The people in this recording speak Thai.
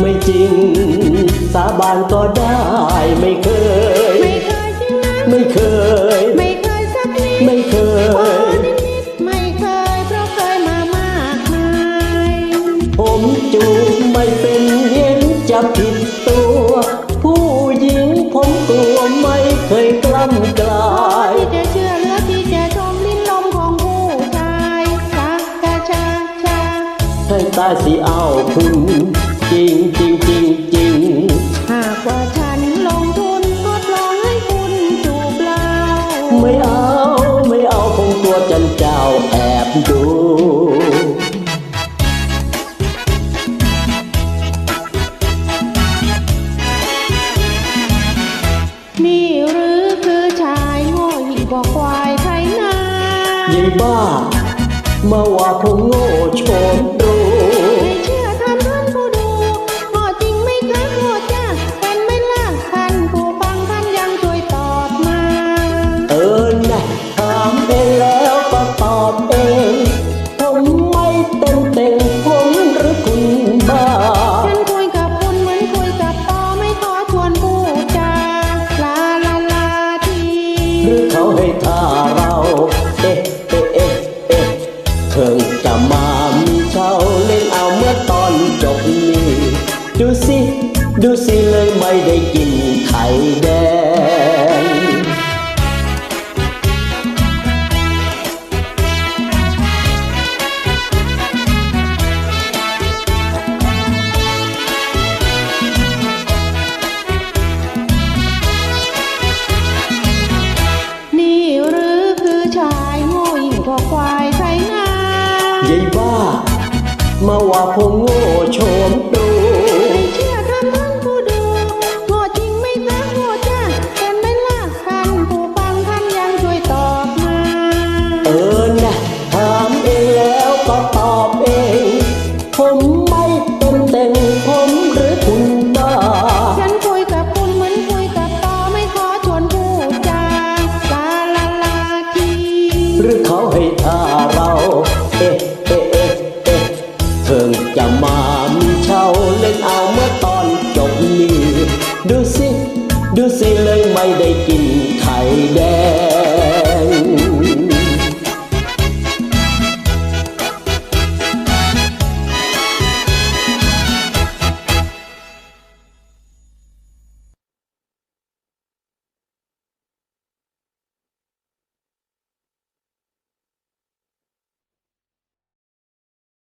ไม่จริง สาบานก็ได้ไม่เคย ไม่เคยจริงนะไม่เคย ไม่เคยสักนิดไม่เคขอยนิดนิดๆไม่เคยเพราะเคยมามากมายผมจูบไม่เป็นเห็นจะผิดตัว ผู้หญิงผมกลัวไม่เคยกล้ำกลาย ที่จะเชื่อเหลือที่จะชมลิ้นลมของผู้ชายชักกระชากชาให้ตายสิเอาคุณจริง ไม่เอา ไม่เอาคงตัวจันเจ้าแอบดูนี่หรือคือชายโง่ยิ่งกว่าควายไถนายายบ้า มาว่าผมโง่โฉมตรู ยถ้าเราเอ๊ะเอ๊ะเอ๊ะเอ๊ะเพิ่งจะมามีเช่าเล่นเอาเมื่อตอนจบนี้ดูสิ ดูสิเลยไม่ได้กินไข่แดง ยายบ้า มาว่าผมโง่โฉมตรูเชื่อท่านท่านผู้ดูโง่จริงไม่คะโง่จ้าเป็นไม่ล่ะท่านผู้ฟังท่านยังช่วยตอบมา เออนะถามเองแล้วก็ตอบเอง ผมไม่เต็มเต็งผมหรือคุณบ้าฉันคุยกับคุณเหมือนคุยกับตอไม่ขอชวนพูดจาลาลาลาทีหรือเขาให้ท่าเรา เอ๊ะ พิ่งจะมามีเช่าเล่นเอาเมื่อตอนจบนี้ ดูสิ ดูสิเลยไม่ได้กินไข่แดง